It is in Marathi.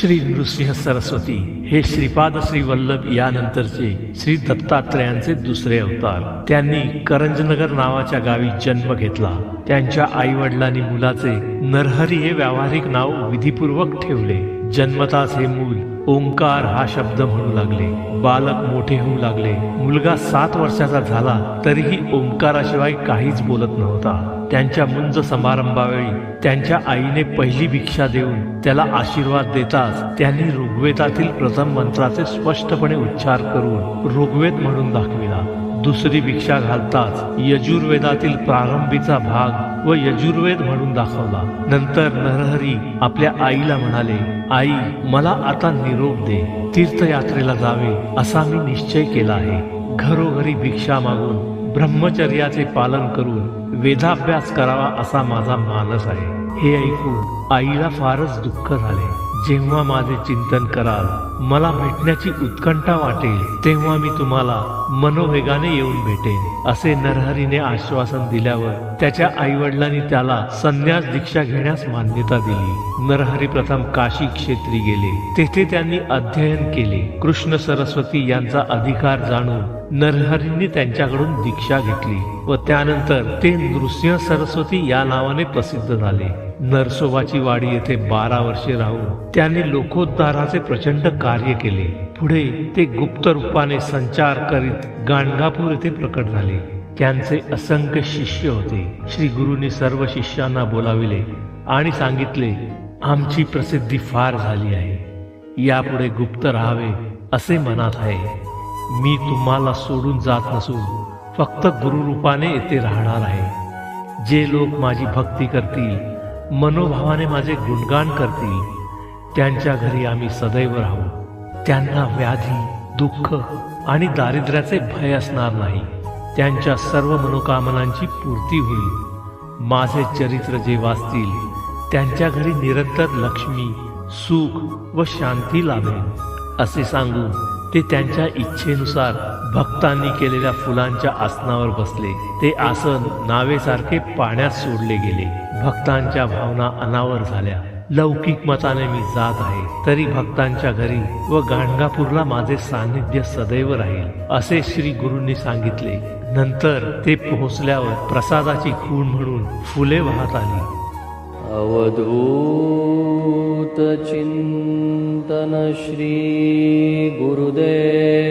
श्री नृसिंह सरस्वती हे श्रीपाद श्री वल्लभ यानंतरचे श्री दत्तात्रयांचे दुसरे अवतार. त्यांनी करंजनगर नावाच्या गावी जन्म घेतला. त्यांच्या आई वडिलांनी मुलाचे नरहरी हे व्यावहारिक नाव विधीपूर्वक ठेवले. जन्मताच हे मूल ओंकार हा शब्द म्हणू लागले. बालक मोठे होऊ लागले. मुलगा सात वर्षाचा झाला तरीही ओंकाराशिवाय काहीच बोलत नव्हता. त्यांच्या मुंज समारंभावेळी त्यांच्या आईने पहिली भिक्षा देऊन त्याला आशीर्वाद देताच त्यांनी ऋग्वेदातील प्रथम मंत्राचे स्पष्टपणे उच्चार करून ऋग्वेद म्हणून दाखविला. दुसरी भिक्षा घालताच यजुर्वेदातील प्रारंभीचा भाग व यजुर्वेद म्हणून दाखवला. नंतर नरहरी आपल्या आईला म्हणाले आई मला आता निरोप दे. तीर्थयात्रेला जावे असा मी निश्चय केला आहे. घरोघरी भिक्षा मागून ब्रह्मचर्याचे पालन करून वेदाभ्यास करावा असा माझा मानस आहे. हे ऐकून आईला फारच दुःख झाले. जेव्हा माझे चिंतन कराल मला भेटण्याची उत्कंठा वाटेल तेव्हा मी तुम्हाला मनोवेगाने येऊन भेटेन असे नरहरीने आश्वासन दिल्यावर त्याच्या आईवडिलांनी त्याला संन्यास दीक्षा घेण्यास मान्यता दिली. नरहरी प्रथम काशी क्षेत्री गेले. तेथे त्यांनी अध्ययन केले. कृष्ण सरस्वती यांचा अधिकार जाणून नरहरींनी त्यांच्याकडून दीक्षा घेतली व त्यानंतर ते नृसिंह सरस्वती या नावाने प्रसिद्ध झाले. नरसोबाची वाडी येथे बारा वर्षे राहून त्यांनी लोकोद्धाराचे प्रचंड कार्य केले. पुढे ते गुप्त रूपाने संचार करीत गाणगापूर येथे प्रकट झाले. त्यांचे असंख्य शिष्य होते. श्री गुरुनी सर्व शिष्यांना बोलाविले आणि सांगितले आमची प्रसिद्धी फार झाली आहे. यापुढे गुप्त राहावे असे मनात आहे. मी तुम्हाला सोडून जात नसून फक्त गुरुरूपाने येथे राहणार आहे. जे लोक माझी भक्ती करतील मनोभावाने माझे गुणगान करतील. त्यांच्या घरी आम्ही सदैव राहू. त्यांना व्याधी दुःख आणि दारिद्र्याचे भय असणार नाही. त्यांच्या सर्व मनोकामनांची पूर्ती होईल. माझे चरित्र जे वाचतील त्यांच्या घरी निरंतर लक्ष्मी सुख व शांती लाभेल. असे सांगून ते त्यांच्या इच्छेनुसार भक्तांनी केलेल्या फुलांच्या आसनावर बसले. ते आसन नावेसारखे पाण्यात सोडले गेले. भक्तांच्या भावना अनावर झाल्या. लौकिक मताने मी जात आहे. तरी भक्तांच्या घरी व गाणगापूरला माझे सान्निध्य सदैव राहील असे श्री गुरूंनी सांगितले. नंतर ते पोहोचल्यावर प्रसादाची खूण म्हणून फुले वाहत आली. अवधूतचिन्तन श्री गुरुदेव.